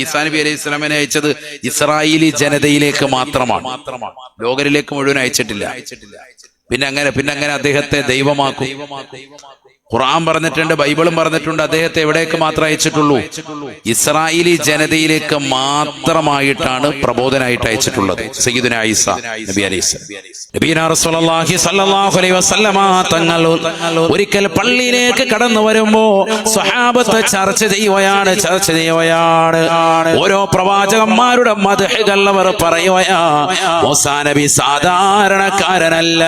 ഈസാ നബി അലൈഹി സ്വലാമിനെ അയച്ചത് ഇസ്രായേലി ജനതയിലേക്ക് മാത്രമാണ്. ലോകരിലേക്ക് മുഴുവൻ അയച്ചിട്ടില്ല. പിന്നെ അങ്ങനെ പിന്നെ അങ്ങനെ അദ്ദേഹത്തെ ദൈവമാക്കും. ഖുർആൻ പറഞ്ഞിട്ടുണ്ട് ബൈബിളും പറഞ്ഞിട്ടുണ്ട് അദ്ദേഹത്തെ എവിടേക്ക് മാത്രം അയച്ചിട്ടുള്ളൂ? ഇസ്രായേലി ജനതയിലേക്ക് മാത്രമായിട്ടാണ് പ്രബോധനായിട്ട് അയച്ചിട്ടുള്ളത്. ഐസ നബി തങ്ങൾ ഒരിക്കൽ പള്ളിയിലേക്ക് കടന്നു വരുമ്പോ സ്വഹാബത്ത് ചർച്ച ചെയ്യുകയാണ് ചർച്ച ചെയ്യുകയാണ്. ഓരോ പ്രവാചകന്മാരുടെ മതഹകൾ അവർ പറയുകയാ നബി സാധാരണക്കാരനല്ല.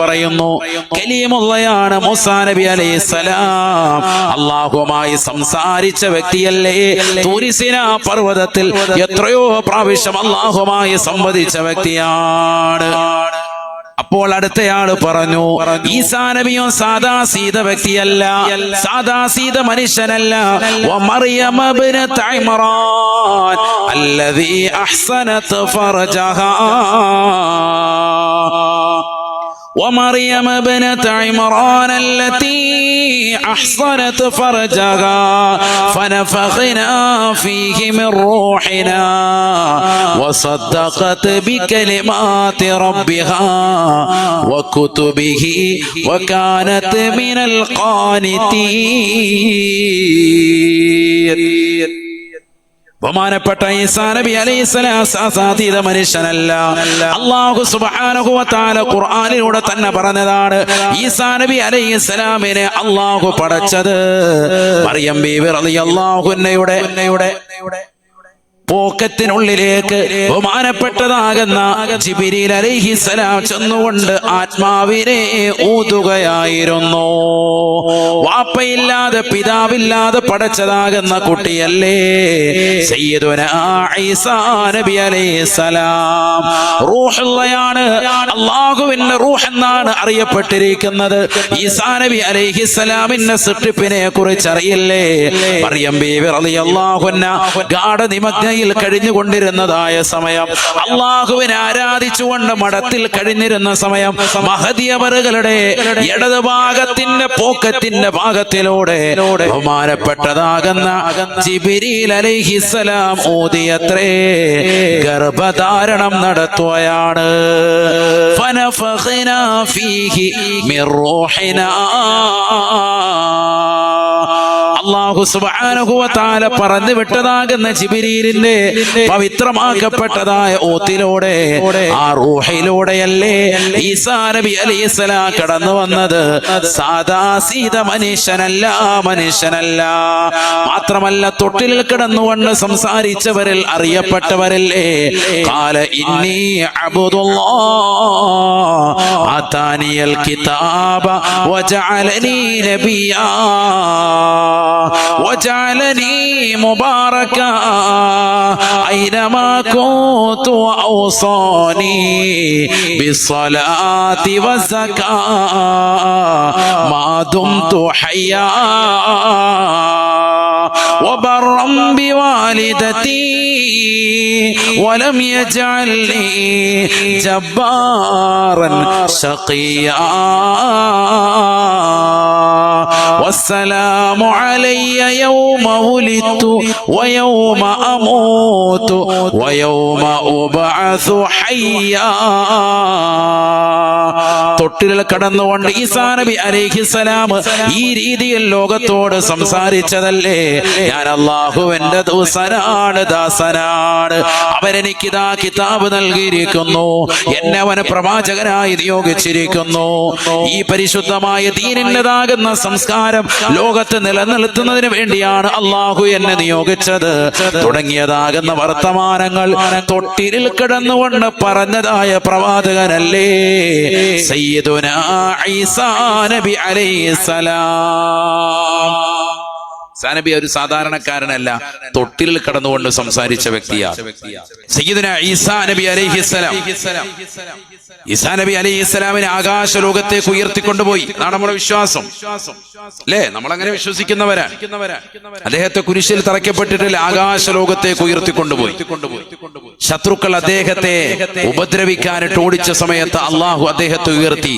പറയുന്നു കലീമുള്ളയാണ് മൂസാ നബി അലൈഹി സലാം അള്ളാഹുമായി സംസാരിച്ച വ്യക്തിയല്ലേ? തൂരിസിന പർവതത്തിൽ എത്രയോ പ്രാവശ്യം അള്ളാഹുമായി സംവദിച്ച വ്യക്തിയാണ്. അപ്പോൾ അടുത്തയാൾ പറഞ്ഞു ഈസാ നബിയോ സാദാ സീത വ്യക്തിയല്ല സാദാ സീത മനുഷ്യനല്ല. അഹ്സനത് ഫർജഹാ. ومريم ابنة عمران التي أحصنت فرجها فنفخنا فيه من روحنا وصدقت بكلمات ربها وكتبه وكانت من القانتين. ബഹുമാനപ്പെട്ട ഈസാ നബി അലൈഹിസ്സലാം സാധീത മനുഷ്യനല്ല. അള്ളാഹു സുബ്ഹാനഹു വതആല ഖുർആനിലൂടെ തന്നെ പറഞ്ഞതാണ് ഈസാ നബി അലൈഹിസ്സലാമിനെ അള്ളാഹു പടച്ചത്. മറിയം ബീവി റളിയല്ലാഹു അൻഹയുടെ പോക്കറ്റിനുള്ളിലേക്ക് ബഹുമാനപ്പെട്ടതാകുന്ന ജിബിരിൽ അലൈഹിസലാം ചെന്നുകൊണ്ട് ആത്മാവിനെ ഊതുകയായിരുന്നു. വാപ്പയില്ലാതെ പിതാവില്ലാതെ പടച്ചതാകുന്ന കുട്ടിയല്ലേ? നബി അലൈഹിസലാം റൂഹുള്ളയാണ് അള്ളാഹുവിന്റെ റൂഹ് എന്നാണ് അറിയപ്പെട്ടിരിക്കുന്നത്. ഈസാ നബി അലൈഹിസലാമിന്റെ സൃഷ്ടിപ്പിനെ കുറിച്ച് അറിയില്ലേ മറിയം ബീവി റളിയല്ലാഹു അൻഹ ഗാഠനിമഗ്നയിൽ കഴിഞ്ഞുകൊണ്ടിരുന്നതായ സമയം. അള്ളാഹുവിനെ ആരാധിച്ചുകൊണ്ട് മഠത്തിൽ കഴിഞ്ഞിരുന്ന സമയം. മഹദിയവറുകളുടെ ഇടത് ഭാഗത്തിന്റെ പോക്കത്തിന്റെ ഭാഗത്തിലൂടെ ബഹുമാനപ്പെട്ടതാകുന്ന ജിബിരിൽ ഊതിയത്രേ ഗർഭധാരണം നടത്തുകയാണ്. ഫനഫഖ്നാ ഫീഹി മിർ റൂഹിനാ. അള്ളാഹു തആല പറഞ്ഞു വിട്ടതാകുന്ന ജിബിരീലിന്റെ പവിത്രമാക്കപ്പെട്ടതായ ഓത്തിലൂടെ ആ റൂഹിലൂടെയല്ലേ ഈസാ നബി അലൈസല കടന്നു വന്നത്. സാദാ സീത മനുഷ്യനല്ല മനുഷ്യനല്ല. മാത്രമല്ല തൊട്ടിലിൽ കിടന്നുകൊണ്ട് സംസാരിച്ചവരിൽ അറിയപ്പെട്ടവരല്ലേ? കാല ഇന്നി അബ്ദുല്ലാഹ് آتاني الكتاب وجعلني نبيا وجعلني مباركا أينما كنت وأوصاني بالصلاة والزكاة ما دمت حيا وبرا بوالدتي ولم يجعلني جبارا شقيا. والسلام علي يوم ولدت ويوم أموت ويوم أبعث حيا തൊട്ടിൽ കടന്നുകൊണ്ട് ഈസാ നബി അലൈഹിസലാം ഈ രീതിയിൽ ലോകത്തോട് സംസാരിച്ചതല്ലേ ഞാൻ അള്ളാഹുവിന്റെ ദൂസനാണ് ദാസനാണ് അവരെനിക്കിതാ കിതാബ് നൽകിയിരിക്കുന്നു എന്നെ അവന് പ്രവാചകനായി നിയോഗിച്ചിരിക്കുന്നു ഈ പരിശുദ്ധമായ ദീനിൻ്റെതാകുന്ന സംസ്കാരം ലോകത്ത് നിലനിർത്തുന്നതിന് വേണ്ടിയാണ് അള്ളാഹു എന്നെ നിയോഗിച്ചത്. തുടങ്ങിയതാകുന്ന വർത്തമാനങ്ങൾ തൊട്ടിരിൽ കിടന്നുകൊണ്ട് പറഞ്ഞതായ പ്രവാചകനല്ലേ? സയ്യിദുന ഈസാ നബി അലൈഹിസ്സലാം. സാനബി ഒരു സാധാരണക്കാരനല്ല തൊട്ടിൽ കടന്നുകൊണ്ട് സംസാരിച്ച വ്യക്തിയാണ് സയ്യിദുന ഈസാ നബി അലൈഹിസ്സലാം ഈസാ നബി അലൈഹിസ്സലാമിനെ ആകാശ ലോകത്തേക്ക് ഉയർത്തിക്കൊണ്ടുപോയി. അതാണ് നമ്മുടെ വിശ്വാസം. അല്ലേ? നമ്മൾ അങ്ങനെ വിശ്വസിക്കുന്നവരാ. അദ്ദേഹത്തെ കുരിശിൽ തറയ്ക്കപ്പെട്ടിട്ടില്ല ആകാശ ലോകത്തേക്ക് ഉയർത്തിക്കൊണ്ടുപോയി. ശത്രുക്കൾ അദ്ദേഹത്തെ ഉപദ്രവിക്കാനിട്ട് ഓടിച്ച സമയത്ത് അള്ളാഹു അദ്ദേഹത്തെ ഉയർത്തി.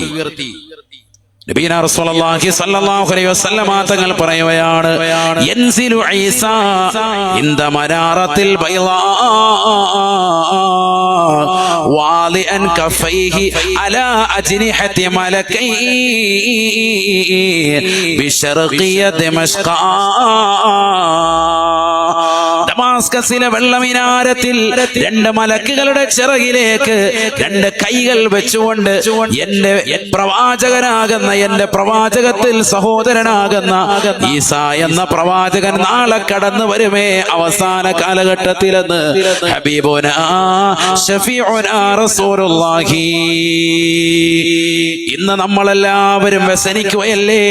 റസൂലുള്ളാഹി സ്വല്ലല്ലാഹു അലൈഹി വസല്ലമ തങ്ങൾ ഈസ ദമാസ്കസിലെ വെള്ളമിനാരത്തിൽ രണ്ട് മലക്കുകളുടെ ചിറകിലേക്ക് രണ്ട് കൈകൾ വെച്ചുകൊണ്ട് എന്റെ പ്രവാചകനാകുന്ന എന്റെ പ്രവാചകത്തിൽ സഹോദരനാകുന്ന ഈസ എന്ന പ്രവാചകൻ നാളെ കടന്നു വരുമേ അവസാന കാലഘട്ടത്തിലെന്ന് ഇന്ന് നമ്മളെല്ലാവരും വ്യസനിക്കുകയല്ലേ?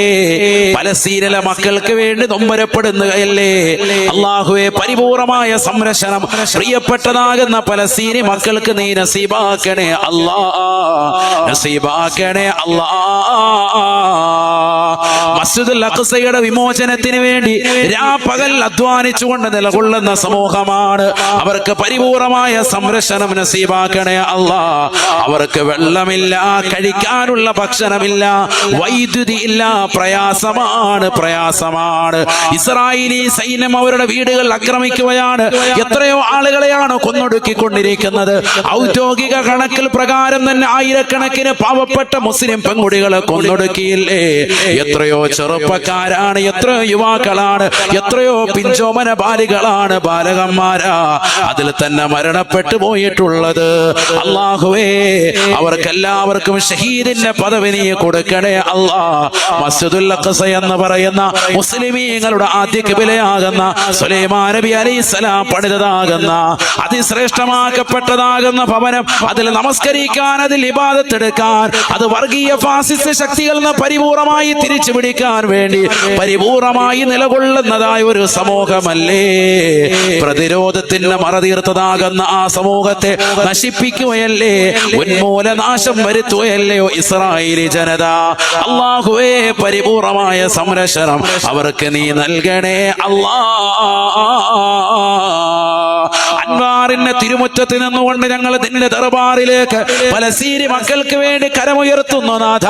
പലസ്തീനിലെ മക്കൾക്ക് വേണ്ടി നൊമ്പരപ്പെടുന്നതല്ലേ അള്ളാഹുവെ പരിപൂർണമായ സംരക്ഷണം പ്രിയപ്പെട്ടതാകുന്ന പലസ്തീനി മക്കൾക്ക് നീ നസീബാക്കണേ അല്ലാ. നസീബാക്കണേ അല്ലാ. Ah. മസ്ജിദുൽ അഖ്സയുടെ വിമോചനത്തിന് വേണ്ടി രാപ്പകൽ അധ്വാനിച്ചുകൊണ്ട് നിലകൊള്ളുന്ന സമൂഹമാണ്. അവർക്ക് പരിപൂർണമായ സംരക്ഷണം നസീബാക്കണേ അല്ലാ. അവർക്ക് വെള്ളമില്ല കഴിക്കാനുള്ള ഭക്ഷണമില്ല വൈദ്യുതി ഇല്ല പ്രയാസമാണ് പ്രയാസമാണ്. ഇസ്രായേലി സൈന്യം അവരുടെ വീടുകൾ ആക്രമിക്കുകയാണ്. എത്രയോ ആളുകളെയാണ് കൊന്നൊടുക്കിക്കൊണ്ടിരിക്കുന്നത്. ഔദ്യോഗിക കണക്കിൽ പ്രകാരം തന്നെ ആയിരക്കണക്കിന് പാവപ്പെട്ട മുസ്ലിം പെൺകുട്ടികളെ കൊന്നൊടുക്കിയില്ലേ? എത്രയോ ചെറുപ്പക്കാരാണ് എത്രയോ യുവാക്കളാണ് എത്രയോ പിഞ്ചോമന ബാലികളാണ് ബാലകന്മാരാ. അതിൽ തന്നെ മരണപ്പെട്ടു പോയിട്ടുള്ളത്. അള്ളാഹുവേ അവർക്കെല്ലാവർക്കും ഷഹീദിന്റെ പദവി നീ കൊടുക്കണേ അള്ളാ മസ്ജിദുൽ അഖസ എന്ന് പറയുന്ന മുസ്ലിമീങ്ങളുടെ ആദ്യ കിബിലയാകുന്ന സുലൈമാ നബി അലൈഹിസ്സലാം പണിതതാകുന്ന അതിശ്രേഷ്ഠമാക്കപ്പെട്ടതാകുന്ന ഭവനം അതിൽ നമസ്കരിക്കാൻ അതിൽ ഇബാദത്തെടുക്കാൻ അത് വർഗീയ ഫാസിസ്റ്റ് ശക്തികളിൽ നിന്ന് പരിപൂർണമായി തിരിച്ചു പിടിക്കാൻ വേണ്ടി പരിപൂർണമായി നിലകൊള്ളുന്നതായ ഒരു സമൂഹമല്ലേ? പ്രതിരോധത്തിന്റെ മറതീർത്തതാകുന്ന ആ സമൂഹത്തെ നശിപ്പിക്കുകയല്ലേ? ഉന്മൂലനാശം വരുത്തുകയല്ലയോ ഇസ്രായേലി ജനത? അള്ളാഹുവേ പരിപൂർണമായ സംരക്ഷണം അവർക്ക് നീ നൽകണേ അല്ലാ. അൻവാറിന്റെ തിരുമുറ്റത്ത് നിന്നുകൊണ്ട് ഞങ്ങൾ നിന്റെ ദർബാറിലേക്ക് പലസീരി മക്കൾക്ക് വേണ്ടി കരമുയർത്തുന്നു നാഥ.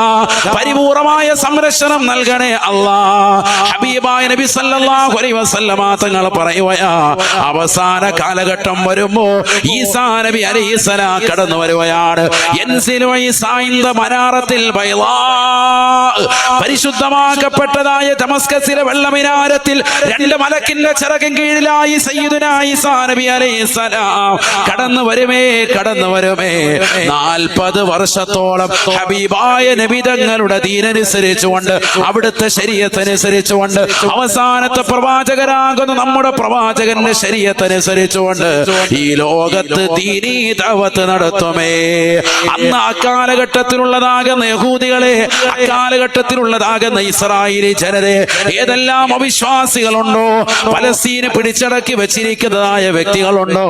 പരിപൂർണമായ സംരക്ഷണം നൽകണേ അല്ലാ. ഹബീബായ നബി സല്ലല്ലാഹു അലൈഹി വസല്ലമ തങ്ങൾ പറയുവയാ അവസാന കാലഘട്ടം വരുമ്പോ ഈസാ നബി അലൈഹിസ്സലാം കടന്നു വരുവയാണ്. മനാറത്തിൽ പരിശുദ്ധമാക്കപ്പെട്ടതായ ദമസ്കസിലെ വെള്ളമിനാരത്തിൽ രണ്ട് മലക്കിന്റെ ചിറകിൻ കീഴിലായി സയ്യിദുനായി സാനബി അലൈഹിസ്സലാം കടന്നു വരുമേ കടന്നു വരുമേ. നാൽപ്പത് വർഷത്തോളം ഹബീബായ നബിതങ്ങളുടെ ദീനനുസരിച്ചുകൊണ്ട് അവിടുത്തെ ശരീരത്തനുസരിച്ചുകൊണ്ട് അവസാനത്തെ പ്രവാചകരാകുന്ന നമ്മുടെ പ്രവാചകന്റെ ശരീരത്തനുസരിച്ചുകൊണ്ട് ഈ ലോകത്ത് ദീനീതവത്ത് നടത്തുമേ. അന്ന് ആ കാലഘട്ടത്തിലുള്ളതാകുന്ന യഹൂദികളെ അക്കാലഘട്ടത്തിലുള്ളതാകുന്ന ഇസ്രായേലി ജനതയെ ഏതെല്ലാം അവിശ്വാസികളുണ്ടോ പലസ്തീന് പിടിച്ചടക്കി വെച്ചിരിക്കുന്നതായ വ്യക്തികളുണ്ടോ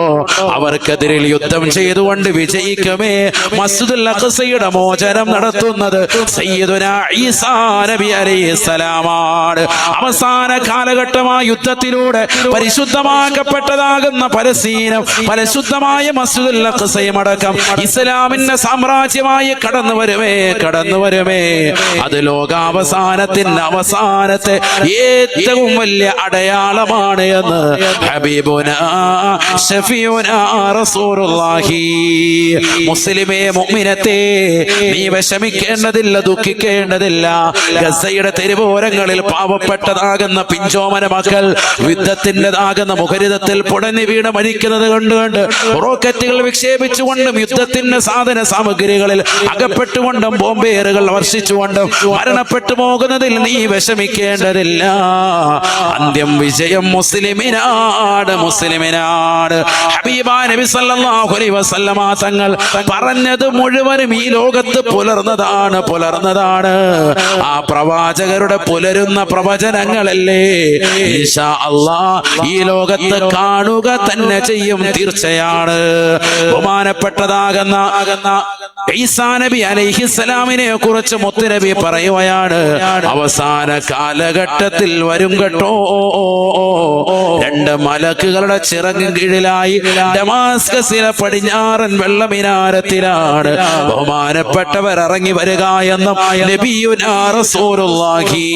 അവർക്കെതിരിൽ യുദ്ധം ചെയ്തുകൊണ്ട് വിജയിക്കുമേ. മസ്ജിദുൽ അഖ്സയുടെ മോചനം നടത്തുന്നത് സയ്യിദുന ഈസാ നബി അവസാന കാലഘട്ടമായ യുദ്ധത്തിലൂടെ പരിശുദ്ധമാക്കപ്പെട്ടതാകുന്ന പലസ്തീനം പരിശുദ്ധമായ മസ്ജിദുൽ അഖ്സയും അടക്കം ഇസ്ലാമിന്റെ സാമ്രാജ്യമായി കടന്നു വരുമേ കടന്നു വരുമേ. അത് ലോകാവസാനത്തിന്റെ അവസാനത്തെ ഏറ്റവും വലിയ അടയാളമാണ് എന്ന് ഹബീബുന റസൂലുള്ളാഹി മുസ്ലിമേ നീ വിഷമിക്കേണ്ടതില്ല ദുഃഖിക്കേണ്ടതില്ല. ഗസയുടെ തെരുവോരങ്ങളിൽ പാവപ്പെട്ടതാകുന്ന പിഞ്ചോമന മക്കൾ യുദ്ധത്തിന്റെതാകുന്ന മുഖരിതത്തിൽ പുടഞ്ഞു വീണ് മരിക്കുന്നത് കണ്ടുകൊണ്ട് റോക്കറ്റുകൾ വിക്ഷേപിച്ചുകൊണ്ടും യുദ്ധത്തിന്റെ സാധന സാമഗ്രികളിൽ അകപ്പെട്ടുകൊണ്ടും ബോംബേറുകൾ വർഷിച്ചുകൊണ്ടും മരണപ്പെട്ടു പോകുന്നതിൽ നീ വിഷമിക്കേണ്ടതില്ല. അന്ത്യം വിജയം മുസ്ലിമിനാട് മുസ്ലിമിനാട് ഹബീബാ നബി സല്ലല്ലാഹു അലൈഹി വസല്ലമ തങ്ങൾ പറഞ്ഞത് മുഴുവനും ഈ ലോകത്ത് പുലർന്നതാണ് പുലർന്നതാണ്. ആ പ്രവാചകരുടെ പുലരുന്ന പ്രവചനങ്ങളല്ലേ? ഈശാ അല്ലാ ഈ ലോകത്ത് കാണുക തന്നെ ചെയ്യും തീർച്ചയാണ്. ബഹുമാനപ്പെട്ടതാകുന്ന ഈസാ നബി അലൈഹിസ്സലാമിനെ കുറിച്ച് മുത്തുനബി പറയുകയാണ് അവസാന കാലഘട്ടത്തിൽ വരും കേട്ടോ. രണ്ട് മലക്കുകളുടെ ചിറങ്ങും കീഴിലായി ഡമാസ്കസിലെ പടിഞ്ഞാറൻ വെള്ളമിനാരത്തിലാണ് ബഹുമാനപ്പെട്ടവർ ഇറങ്ങി വരിക എന്നും നബിയുനാ റസൂലുള്ളാഹി.